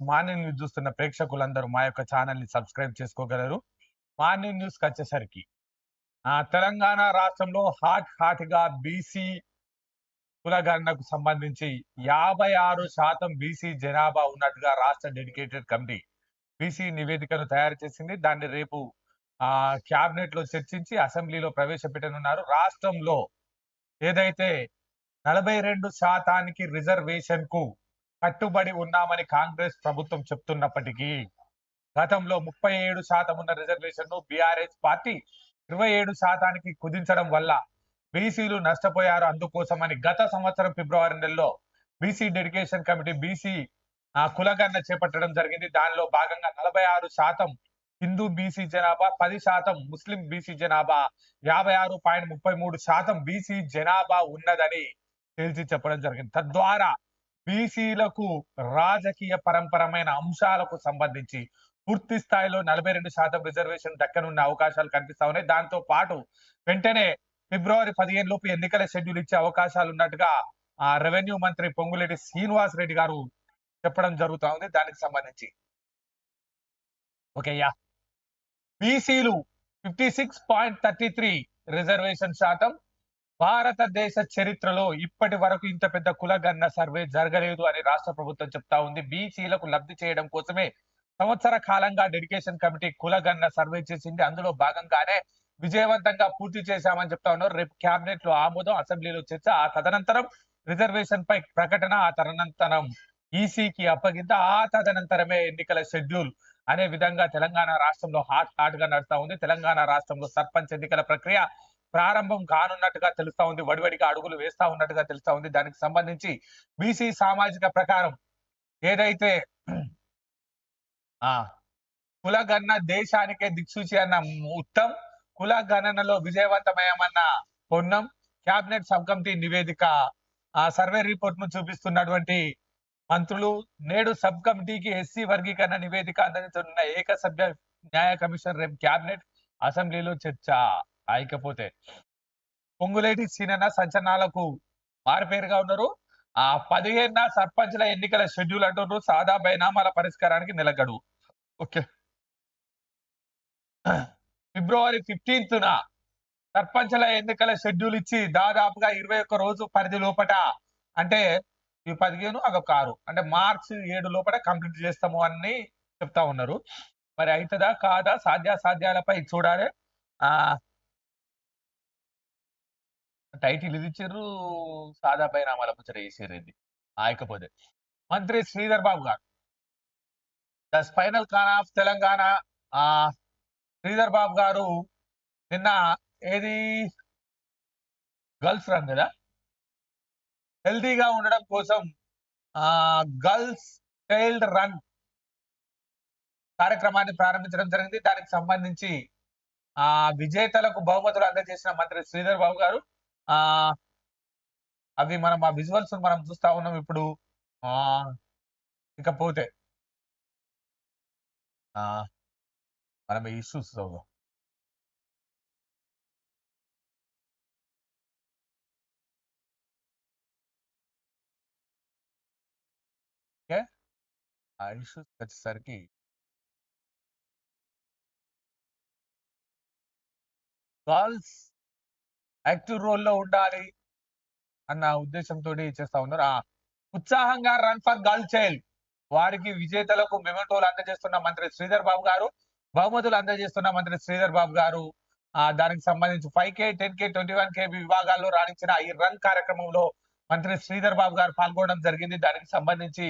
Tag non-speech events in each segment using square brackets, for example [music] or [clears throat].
Morning news చూస్తున్న ప్రేక్షకులందరూ మా యొక్క ఛానల్ని సబ్స్క్రైబ్ చేసుకోగలరు. మార్నింగ్ న్యూస్ వచ్చేసరికి తెలంగాణ రాష్ట్రంలో హాట్ హాట్గా బీసీ కులగణనకు సంబంధించి యాభై ఆరు శాతం బీసీ జనాభా ఉన్నట్టుగా రాష్ట్ర డెడికేటెడ్ కమిటీ బీసీ నివేదికను తయారు చేసింది. దాన్ని రేపు ఆ క్యాబినెట్లో చర్చించి అసెంబ్లీలో ప్రవేశపెట్టనున్నారు. రాష్ట్రంలో ఏదైతే నలభై రెండు శాతానికి రిజర్వేషన్కు కట్టుబడి ఉన్నామని కాంగ్రెస్ ప్రభుత్వం చెప్తున్నప్పటికీ గతంలో ముప్పై ఏడు శాతం ఉన్న రిజర్వేషన్ను బీఆర్ఎస్ పార్టీ ఇరవై ఏడు శాతానికి కుదించడం వల్ల బీసీలు నష్టపోయారు. అందుకోసమని గత సంవత్సరం ఫిబ్రవరి నెలలో బీసీ డెడికేషన్ కమిటీ బీసీ కులగన్న చేపట్టడం జరిగింది. దానిలో భాగంగా నలభై ఆరు శాతం హిందూ బీసీ జనాభా పది శాతం ముస్లిం బీసీ జనాభా యాభై ఆరు పాయింట్ ముప్పై మూడు శాతం బీసీ జనాభా ఉన్నదని తేల్చి చెప్పడం జరిగింది. తద్వారా బీసీలకు రాజకీయ పరంపరమైన అంశాలకు సంబంధించి పూర్తి స్థాయిలో నలభై రెండు శాతం రిజర్వేషన్ దక్కనున్న అవకాశాలు కనిపిస్తా ఉన్నాయి. దాంతో పాటు వెంటనే ఫిబ్రవరి పదిహేను లోపు ఎన్నికల షెడ్యూల్ ఇచ్చే అవకాశాలు ఉన్నట్టుగా ఆ రెవెన్యూ మంత్రి పొంగులేటి శ్రీనివాస్ రెడ్డి గారు చెప్పడం జరుగుతా ఉంది. దానికి సంబంధించి ఓకే యా. బీసీలు fifty six point thirty three reservation శాతం భారతదేశ చరిత్రలో ఇప్పటి వరకు ఇంత పెద్ద కులగన్న సర్వే జరగలేదు అని రాష్ట్ర ప్రభుత్వం చెప్తా ఉంది. బీసీలకు లబ్ధి చేయడం కోసమే సంవత్సర కాలంగా డెడికేషన్ కమిటీ కులగన్న సర్వే చేసింది. అందులో భాగంగానే విజయవంతంగా పూర్తి చేశామని చెప్తా ఉన్నారు. రేపు కేబినెట్లో ఆమోదం అసెంబ్లీలో చర్చ ఆ తదనంతరం రిజర్వేషన్ పై ప్రకటన ఆ తదనంతరం ఈసీకి అప్పగింత ఆ తదనంతరమే ఎన్నికల షెడ్యూల్ అనే విధంగా తెలంగాణ రాష్ట్రంలో హాట్ హాట్గా నడుస్తా ఉంది. తెలంగాణ రాష్ట్రంలో సర్పంచ్ ఎన్నికల ప్రక్రియ ప్రారంభం కానున్నట్టుగా తెలుస్తా ఉంది. వడివడిగా అడుగులు వేస్తా ఉన్నట్టుగా తెలుస్తా ఉంది. దానికి సంబంధించి బీసీ సామాజిక ప్రకారం ఏదైతే [clears throat] ఆ కులగణన దేశానికే దిక్సూచి అన్న ఉత్తం కుల గణనలో విజయవంతమయమన్న పొన్నం క్యాబినెట్ సబ్ కమిటీ నివేదిక ఆ సర్వే రిపోర్ట్ను చూపిస్తున్నటువంటి మంత్రులు నేడు సబ్ కమిటీకి ఎస్సీ వర్గీకరణ నివేదిక అందించనున్న ఏక సభ్య న్యాయ కమిషన్ రేపు క్యాబినెట్ అసెంబ్లీలో చర్చ. అయికపోతే పొంగులేటి సీనన్న సంచలనాలకు మారుపేరుగా ఉన్నారు. ఆ పదిహేనున సర్పంచ్ల ఎన్నికల షెడ్యూల్ అంటున్నారు సాదా బైనామాల పరిష్కారానికి నిలగడు ఓకే. ఫిబ్రవరి ఫిఫ్టీన్త్ సర్పంచ్ల ఎన్నికల షెడ్యూల్ ఇచ్చి దాదాపుగా ఇరవై ఒక్క రోజు పరిధి లోపట అంటే ఈ పదిహేను అదొక ఆరు. అంటే మార్చ్ ఏడు లోపల కంప్లీట్ చేస్తాము అని చెప్తా ఉన్నారు. మరి అవుతుందా కాదా సాధ్యాసాధ్యాలపై చూడాలి. ఆ టైటిల్ ఇది ఇచ్చారు సాదా రామాల ముచ్చట చేసారు ఇది ఆయకపోతే మంత్రి శ్రీధర్ బాబు గారు. ద స్పైనల్ కాన్ ఆఫ్ తెలంగాణ. ఆ శ్రీధర్ బాబు గారు నిన్న ఏది? గర్ల్స్ రన్ కదా? హెల్తీగా ఉండడం కోసం ఆ గర్ల్స్ చైల్డ్ రన్ కార్యక్రమాన్ని ప్రారంభించడం జరిగింది. దానికి సంబంధించి ఆ విజేతలకు బహుమతులు అందజేసిన మంత్రి శ్రీధర్ బాబు గారు ఆ అవి మనం ఆ విజువల్స్ మనం చూస్తా ఉన్నాం ఇప్పుడు. ఆ ఇకపోతే. ఆ మనం ఇష్యూస్ ఓకే. ఆ ఇష్యూస్ వచ్చేసరికి గర్ల్స్ యాక్టివ్ రోల్లో ఉండాలి అన్న ఉద్దేశంతో చేస్తా ఉన్నారు. ఆ ఉత్సాహంగా రన్ ఫర్ గర్ల్ చైల్డ్. వారికి విజేతలకు మెమెంటోలు అందజేస్తున్న మంత్రి శ్రీధర్ బాబు గారు బహుమతులు అందజేస్తున్న మంత్రి శ్రీధర్ బాబు గారు ఆ దానికి సంబంధించి five K ten K twenty one K విభాగాల్లో రాణించిన ఈ రన్ కార్యక్రమంలో మంత్రి శ్రీధర్ బాబు గారు పాల్గొనడం జరిగింది. దానికి సంబంధించి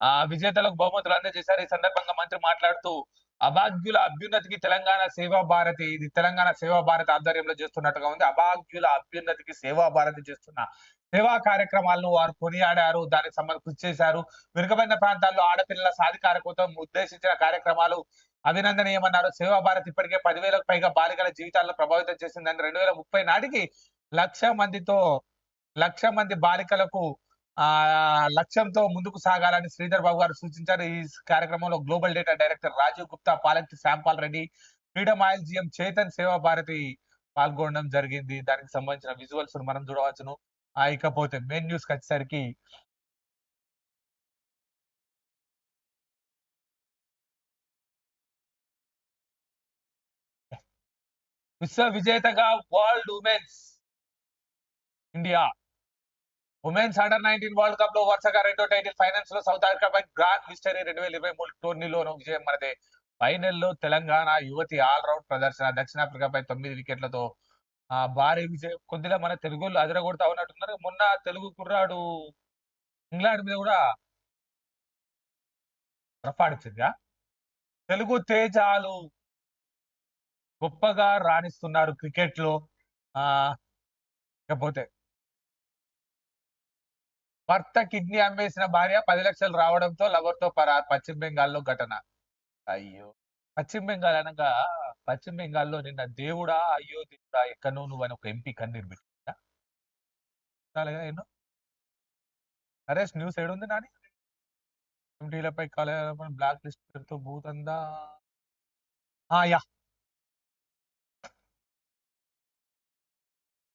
ఆ విజేతలకు బహుమతులు అందజేశారు. ఈ సందర్భంగా మంత్రి మాట్లాడుతూ అభాగ్యుల అభ్యున్నతికి తెలంగాణ సేవా భారతి ఇది తెలంగాణ సేవా భారతి ఆధ్వర్యంలో చేస్తున్నట్టుగా ఉంది. అభాగ్యుల అభ్యున్నతికి సేవా భారతి చేస్తున్న సేవా కార్యక్రమాలను వారు కొనియాడారు. దానికి సంబంధించి కృషి చేశారు. వెనుకబడిన ప్రాంతాల్లో ఆడపిల్లల సాధికార కోసం ఉద్దేశించిన కార్యక్రమాలు అభినందనీయమన్నారు. సేవా భారత్ ఇప్పటికే పదివేలకు పైగా బాలికల జీవితాలను ప్రభావితం చేసిందని రెండు వేల ముప్పై నాటికి లక్ష మందితో లక్ష మంది బాలికలకు ఆ లక్ష్యంతో ముందుకు సాగాలని శ్రీధర్ బాబు గారు సూచించారు. ఈ కార్యక్రమంలో global data director Rajeev Gupta పాలకి Shampal Reddy Freedom Oil GM Chetan Seva Bharati పాల్గొనడం జరిగింది. దానికి సంబంధించిన విజువల్స్ మనం చూడవచ్చును. ఇకపోతే మెయిన్ న్యూస్ వచ్చేసరికి విశ్వ విజేతగా world women's India women's under nineteen world కప్లో వరుసగా రెండో టైటిల్ ఫైనల్స్లో సౌత్ ఆఫ్రికా పై గ్రాండ్ మిస్టరీ రెండు వేల ఇరవై మూడు టోర్నీలోనూ విజయం మనదే. ఫైనల్లో తెలంగాణ యువతి ఆల్ రౌండ్ ప్రదర్శన. దక్షిణాఫ్రికాపై తొమ్మిది వికెట్లతో ఆ భారీ విజయం. కొద్దిగా మన తెలుగు అదరగొడతా ఉన్నట్టున్నారు. మొన్న తెలుగు కుర్రాడు ఇంగ్లాండ్ మీద కూడా రఫాడిచ్చిందిగా తెలుగు తేజాలు గొప్పగా రాణిస్తున్నారు క్రికెట్లో ఆ ఇకపోతే భర్త కిడ్నీ అమ్మేసిన భార్య పది లక్షలు రావడంతో లవర్తో పరా పశ్చిమ బెంగాల్లో ఘటన. అయ్యో! పశ్చిమ బెంగాల్ అనగా పశ్చిమ బెంగాల్లో నిన్న దేవుడా అయ్యో దేవుడా ఎక్కడో నువ్వు అని ఒక ఎంపీ కన్నీరు పెట్టిందా ఎన్నో? అరే న్యూస్ ఏడుంది నాని? ఎంటీలపై కాలేజీ బ్లాక్ లిస్ట్ పేరుతో భూతందా? ఆ యా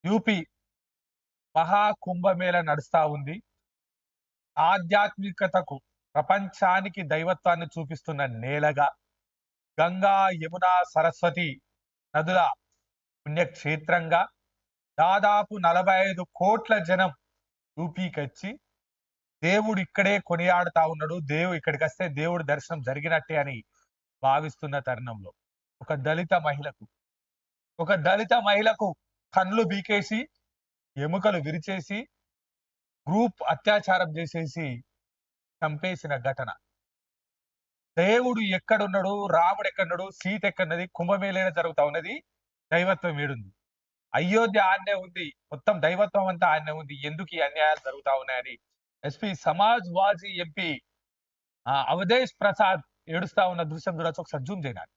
యూపీ మహాకుంభమేళ నడుస్తా ఉంది. ఆధ్యాత్మికతకు ప్రపంచానికి దైవత్వాన్ని చూపిస్తున్న నేలగా గంగా యమున సరస్వతి నదుల పుణ్యక్షేత్రంగా దాదాపు నలభై ఐదు కోట్ల జనం యూపీకి వచ్చి దేవుడు ఇక్కడే కొనియాడుతా ఉన్నాడు. దేవుడు ఇక్కడికి వస్తే దేవుడు దర్శనం జరిగినట్టే అని భావిస్తున్న తరుణంలో ఒక దళిత మహిళకు ఒక దళిత మహిళకు కళ్ళు బీకేసి ఎముకలు విరిచేసి గ్రూప్ అత్యాచారం చేసేసి చంపేసిన ఘటన. దేవుడు ఎక్కడున్నాడు రాముడు ఎక్కడున్నాడు సీత ఎక్కడున్నది కుంభమేళైన జరుగుతా ఉన్నది దైవత్వం ఏడుంది. అయోధ్య ఆన్నే ఉంది మొత్తం దైవత్వం అంతా ఆన్నే ఉంది ఎందుకు ఈ అన్యాయాలు జరుగుతా ఉన్నాయని. ఎస్పి సమాజ్ వాజీ ఎంపీ ఆ, అవధేష్ ప్రసాద్ ఏడుస్తా ఉన్న దృశ్యం చూడొచ్చు ఒకసారి జూమ్ చేయాలి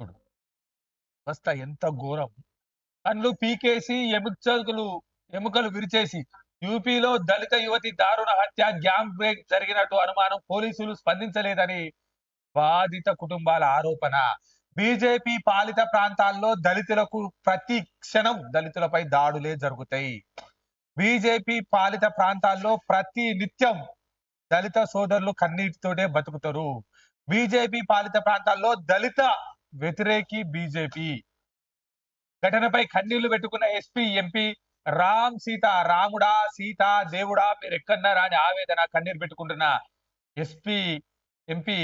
చూడు. వస్తా ఎంత ఘోరం. కళ్ళు పీకేసి ఎముకలు ఎముకలు విరిచేసి యూపీలో దళిత యువతి దారుణ హత్య గ్యాంగ్ బ్రేక్ జరిగినట్టు అనుమానం పోలీసులు స్పందించలేదని బాధిత కుటుంబాల ఆరోపణ. బీజేపీ పాలిత ప్రాంతాల్లో దళితులకు ప్రతి క్షణం దళితులపై దాడులే జరుగుతాయి. బీజేపీ పాలిత ప్రాంతాల్లో ప్రతి నిత్యం దళిత సోదరులు కన్నీటితోనే బతుకుతారు. బీజేపీ పాలిత ప్రాంతాల్లో దళిత వ్యతిరేకి బీజేపీ. ఘటనపై కన్నీళ్ళు పెట్టుకున్న ఎస్పీ ఎంపీ రామ్ సీత రాముడా సీత దేవుడా మీరు ఎక్కడన్నారా అని ఆవేదన కన్నీరు పెట్టుకుంటున్న ఎస్పీ ఎంపీ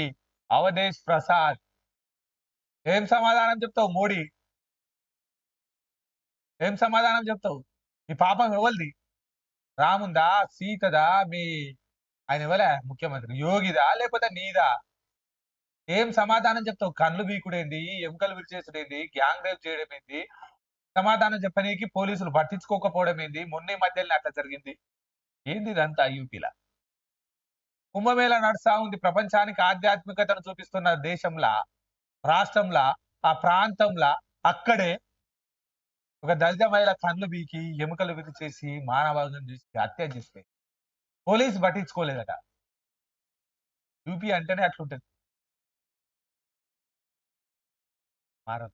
అవధేష్ ప్రసాద్. ఏం సమాధానం చెప్తావు మోడీ? ఏం సమాధానం చెప్తావు? ఈ పాపం ఎవరిది? రాముందా సీతదా మీ ఆయన ఇవ్వలే ముఖ్యమంత్రి. యోగిదా లేకపోతే నీదా? ఏం సమాధానం చెప్తావు? కళ్ళు బీకుడేంది? ఎముకలు విరిచేసుడేంది? గ్యాంగ్ రేప్ చేయడం ఏంది సమాధానం చెప్పనీకి పోలీసులు పట్టించుకోకపోవడం ఏంది? మొన్న మధ్యలోనే అట్లా జరిగింది. ఏంది ఇదంతా యూపీలా? కుంభమేళ నడుస్తా ఉంది. ప్రపంచానికి ఆధ్యాత్మికతను చూపిస్తున్న దేశంలా రాష్ట్రంలా ఆ ప్రాంతంలా అక్కడే ఒక దళిత మహిళ కళ్ళు బీకి ఎముకలు విరిచేసి మానవాళం చేసి హత్య చేస్తే పోలీసు పట్టించుకోలేదట. యూపీ అంటేనే అట్లుంటుంది. మారదు.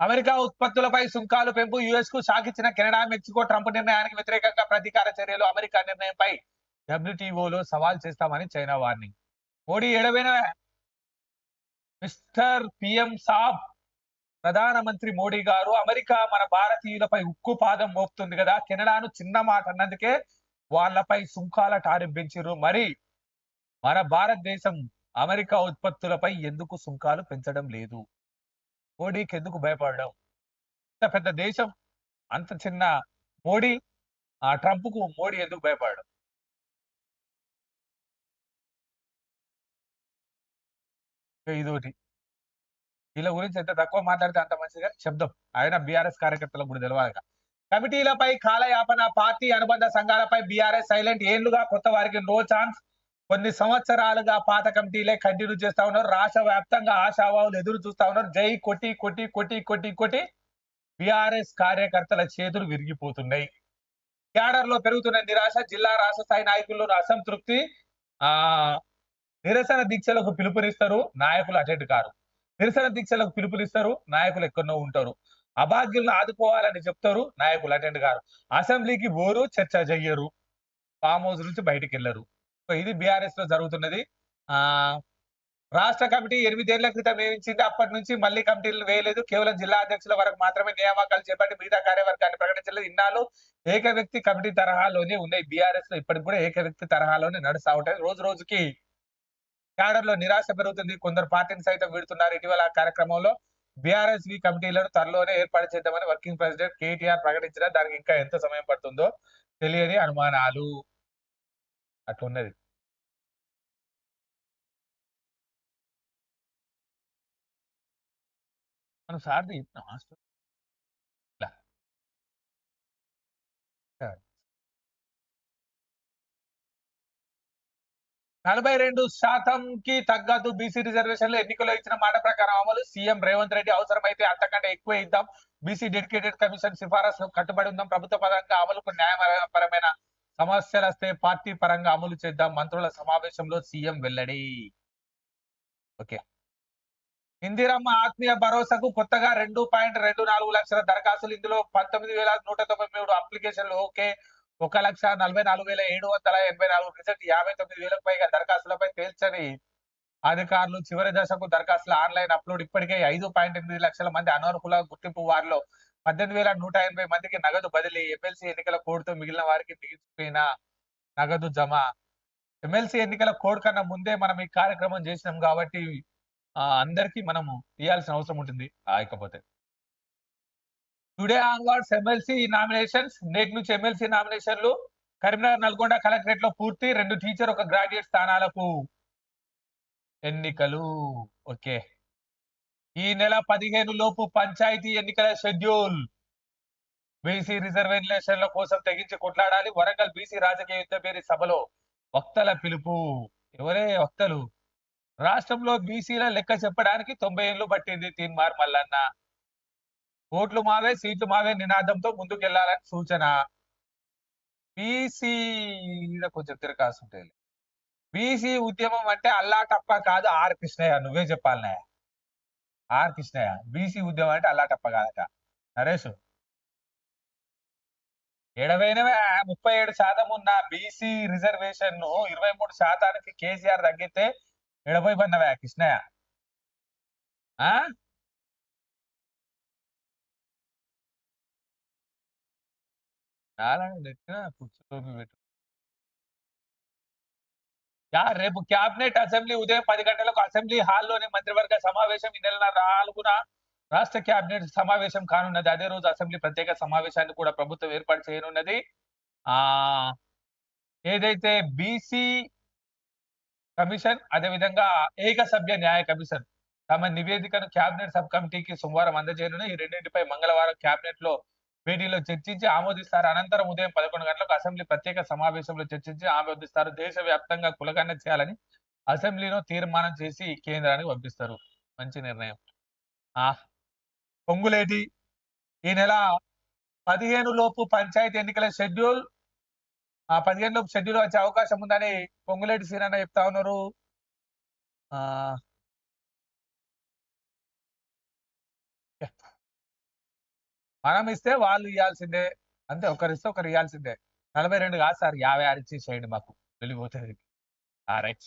అమెరికా ఉత్పత్తులపై సుంకాలు పెంపు యుఎస్కు షాక్ కెనడా మెక్సికో ట్రంప్ నిర్ణయానికి వ్యతిరేకంగా ప్రతీకార చర్యలు అమెరికా నిర్ణయంపై డబ్ల్యూటీఓలో సవాల్ చేస్తామని చైనా వార్నింగ్. మోడీ ఎడవేనవే మిస్టర్ పిఎం సాబ్ ప్రధానమంత్రి మోడీ గారు అమెరికా మన భారతీయులపై ఉక్కు పాదం మోపుతుంది కదా కెనడాను చిన్న మాట అన్నందుకే వాళ్ళపై సుంకాల టారిఫ్ పెంచారు మరి మన భారతదేశం అమెరికా ఉత్పత్తులపై ఎందుకు సుంకాలు పెంచడం లేదు? మోడీకి ఎందుకు భయపడడం? ఇంత పెద్ద దేశం అంత చిన్న మోడీ ఆ ట్రంప్కు మోడీ ఎందుకు భయపడడం? ఇదోటి. వీళ్ళ గురించి ఎంత తక్కువ మాట్లాడితే అంత మంచిగా శబ్దం ఆయన బీఆర్ఎస్ కార్యకర్తలకు కూడా తెలియాలి కమిటీలపై కాలయాపన పార్టీ అనుబంధ సంఘాలపై బీఆర్ఎస్ సైలెంట్ ఏళ్ళుగా కొత్త వారికి నో ఛాన్స్. కొన్ని సంవత్సరాలుగా పాత కమిటీలే కంటిన్యూ చేస్తా ఉన్నారు. రాష్ట్ర వ్యాప్తంగా ఆశావాహులు ఎదురు చూస్తా ఉన్నారు. జై కొట్టి కొట్టి కొట్టి కొట్టి కొట్టి బీఆర్ఎస్ కార్యకర్తల చేతులు విరిగిపోతున్నాయి. క్యాడర్లో పెరుగుతున్న నిరాశ జిల్లా రాష్ట్ర స్థాయి నాయకుల్లోని అసంతృప్తి. ఆ నిరసన దీక్షలకు పిలుపునిస్తారు నాయకులు అటెండ్ కారు. నిరసన దీక్షలకు పిలుపునిస్తారు నాయకులు ఎక్కడో ఉంటారు. అభాగ్యులను ఆదుకోవాలని చెప్తారు నాయకులు అటెండ్ కారు. అసెంబ్లీకి పోరు చర్చ చెయ్యరు ఫామ్ హౌస్ నుంచి బయటికి వెళ్ళరు ఇది బీఆర్ఎస్లో జరుగుతున్నది. ఆ రాష్ట్ర కమిటీ ఎనిమిదేళ్ళ క్రితం నియమించింది. అప్పటి నుంచి మళ్ళీ కమిటీలు వేయలేదు. కేవలం జిల్లా అధ్యక్షుల వరకు మాత్రమే నియామకాలు చేపట్టి మిగతా కార్యవర్గాన్ని ప్రకటించలేదు. ఇన్నాళ్ళు ఏక వ్యక్తి కమిటీ తరహాలోనే ఉన్నాయి బీఆర్ఎస్లో. ఇప్పటికి కూడా ఏక వ్యక్తి తరహాలోనే నడుస్తా ఉంటాయి రోజు రోజుకి క్యాడర్లో నిరాశ పెరుగుతుంది. కొందరు పార్టీని సైతం విడుతున్నారు. ఇటీవల ఆ కార్యక్రమంలో బీఆర్ఎస్ వి కమిటీలను త్వరలోనే ఏర్పాటు చేద్దామని వర్కింగ్ ప్రెసిడెంట్ కేటీఆర్ ప్రకటించిన. దానికి ఇంకా ఎంత సమయం పడుతుందో తెలియని అనుమానాలు. అట్లున్నది. మనం సార్ది హాస్టల్ నలభై రెండు శాతంకి తగ్గదు బీసీ రిజర్వేషన్లు ఎన్నికల్లో ఇచ్చిన మాట ప్రకారం అమలు సీఎం రేవంత్ రెడ్డి అవసరమైతే అంతకంటే ఎక్కువ ఇద్దాం. బీసీ డెడికేటెడ్ కమిషన్ సిఫారసు కట్టుబడి ఉందాం. ప్రభుత్వ పరంగా అమలుకు న్యాయపరమైన సమస్యలు వస్తే పార్టీ పరంగా అమలు చేద్దాం. మంత్రుల సమావేశంలో సీఎం వెల్లడి. ఓకే. ఇందిరమ్మ ఆత్మీయ భరోసాకు కొత్తగా రెండు పాయింట్ రెండు నాలుగు లక్షల దరఖాస్తులు. ఇందులో పంతొమ్మిది వేల నూట తొంభై మూడు అప్లికేషన్లు. ఓకే. ఒక లక్ష నలభై నాలుగు వేల ఏడు వందల ఎనభై నాలుగు రిజల్ట్ యాభై తొమ్మిది వేలకు పైగా దరఖాస్తులపై తేల్చని అధికారులు చివరి దశకు దరఖాస్తుల ఆన్లైన్ అప్లోడ్ ఇప్పటికే ఐదు పాయింట్ ఎనిమిది లక్షల మంది అనర్హుల గుర్తింపు వారిలో పద్దెనిమిది వేల నూట ఎనభై మందికి నగదు బదిలీ ఎమ్మెల్సీ ఎన్నికల కోడ్తో మిగిలిన వారికి మిగిలిపోయిన నగదు జమ. ఎమ్మెల్సీ ఎన్నికల కోడ్ కన్నా ముందే మనం ఈ కార్యక్రమం చేసినాం కాబట్టి అందరికీ మనము ఇవ్వాల్సిన అవసరం ఉంటుంది. ఆయకపోతే టుడే ఆన్వర్డ్స్ ఎమ్మెల్సీ నామినేషన్స్. నేటి నుంచి ఎమ్మెల్సీ నామినేషన్లు. కరీంనగర్ నల్గొండ కలెక్టరేట్లో పూర్తి. రెండు టీచర్ ఒక గ్రాడ్యుయేట్ స్థానాలకు ఎన్నికలు. ఓకే. ఈ నెల పదిహేను లోపు పంచాయతీ ఎన్నికల షెడ్యూల్. బీసీ రిజర్వేషన్ల కోసం తెగించి కొట్లాడాలి. వరంగల్ బీసీ రాజకీయ యుద్ధ పేరు సభలో వక్తల పిలుపు. ఎవరే వక్తలు? రాష్ట్రంలో బీసీల లెక్క చెప్పడానికి తొంభై ఏళ్ళు పట్టింది తీన్మార్ మల్లన్న. ఓట్లు మావే సీట్లు మావే నినాదంతో ముందుకెళ్ళాలని సూచన. బీసీ ఈడ కొంచెం తిరకాసుంటాయి బీసీ ఉద్యమం అంటే అల్లా టప్ప కాదు ఆర్ కృష్ణయ్య. నువ్వే చెప్పాలనే ఆర్ కృష్ణయ్య బీసీ ఉద్యమం అంటే అల్లాటప్ప కాదట. నరేష్ ఎడవైనవే ముప్పై ఏడు శాతం ఉన్న బీసీ రిజర్వేషన్ను ఇరవై మూడు శాతానికి కేసీఆర్ తగ్గితే ఎడబోయి పడినవే కృష్ణయ్య. ఆ? చాలా నెట్టిన పెట్టు. రేపు క్యాబినెట్ అసెంబ్లీ ఉదయం పది గంటలకు అసెంబ్లీ హాల్లోనే మంత్రివర్గ సమావేశం. ఈ నెల నాలుగున రాష్ట్ర క్యాబినెట్ సమావేశం కానున్నది. అదే రోజు అసెంబ్లీ ప్రత్యేక సమావేశాన్ని కూడా ప్రభుత్వం ఏర్పాటు చేయనున్నది. ఆ ఏదైతే బీసీ కమిషన్ అదేవిధంగా ఏక సభ్య న్యాయ కమిషన్ తమ నివేదికను క్యాబినెట్ సబ్ కమిటీకి సోమవారం అందజేయనున్న ఈ రెండింటిపై మంగళవారం క్యాబినెట్లో వీటిలో చర్చించి ఆమోదిస్తారు. అనంతరం ఉదయం పదకొండు గంటలకు అసెంబ్లీ ప్రత్యేక సమావేశంలో చర్చించి ఆమోదిస్తారు దేశవ్యాప్తంగా కులగన్న చేయాలని అసెంబ్లీలో తీర్మానం చేసి కేంద్రానికి పంపిస్తారు. మంచి నిర్ణయం. ఆ పొంగులేటి ఈ నెల పదిహేను లోపు పంచాయతీ ఎన్నికల షెడ్యూల్ ఆ పదిహేను లోపు షెడ్యూల్ వచ్చే అవకాశం ఉందని పొంగులేటి సీనన్న చెప్తా ఉన్నారు. ఆ మనం ఇస్తే వాళ్ళు ఇవ్వాల్సిందే అంతే ఒకరు ఇస్తే ఒకరు ఇవ్వాల్సిందే నలభై రెండు కాదు సార్ యాభై ఆరు ఇచ్చి చేయండి మాకు. వెళ్ళిపోతుంది. రైట్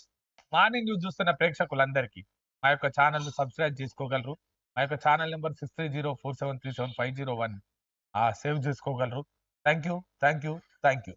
మార్నింగ్ న్యూస్ చూస్తున్న ప్రేక్షకులందరికీ మా యొక్క ఛానల్ సబ్స్క్రైబ్ చేసుకోగలరు. మా యొక్క channel number six three zero four seven three seven five zero one. Save చేసుకోగలరు. Thank you thank you thank you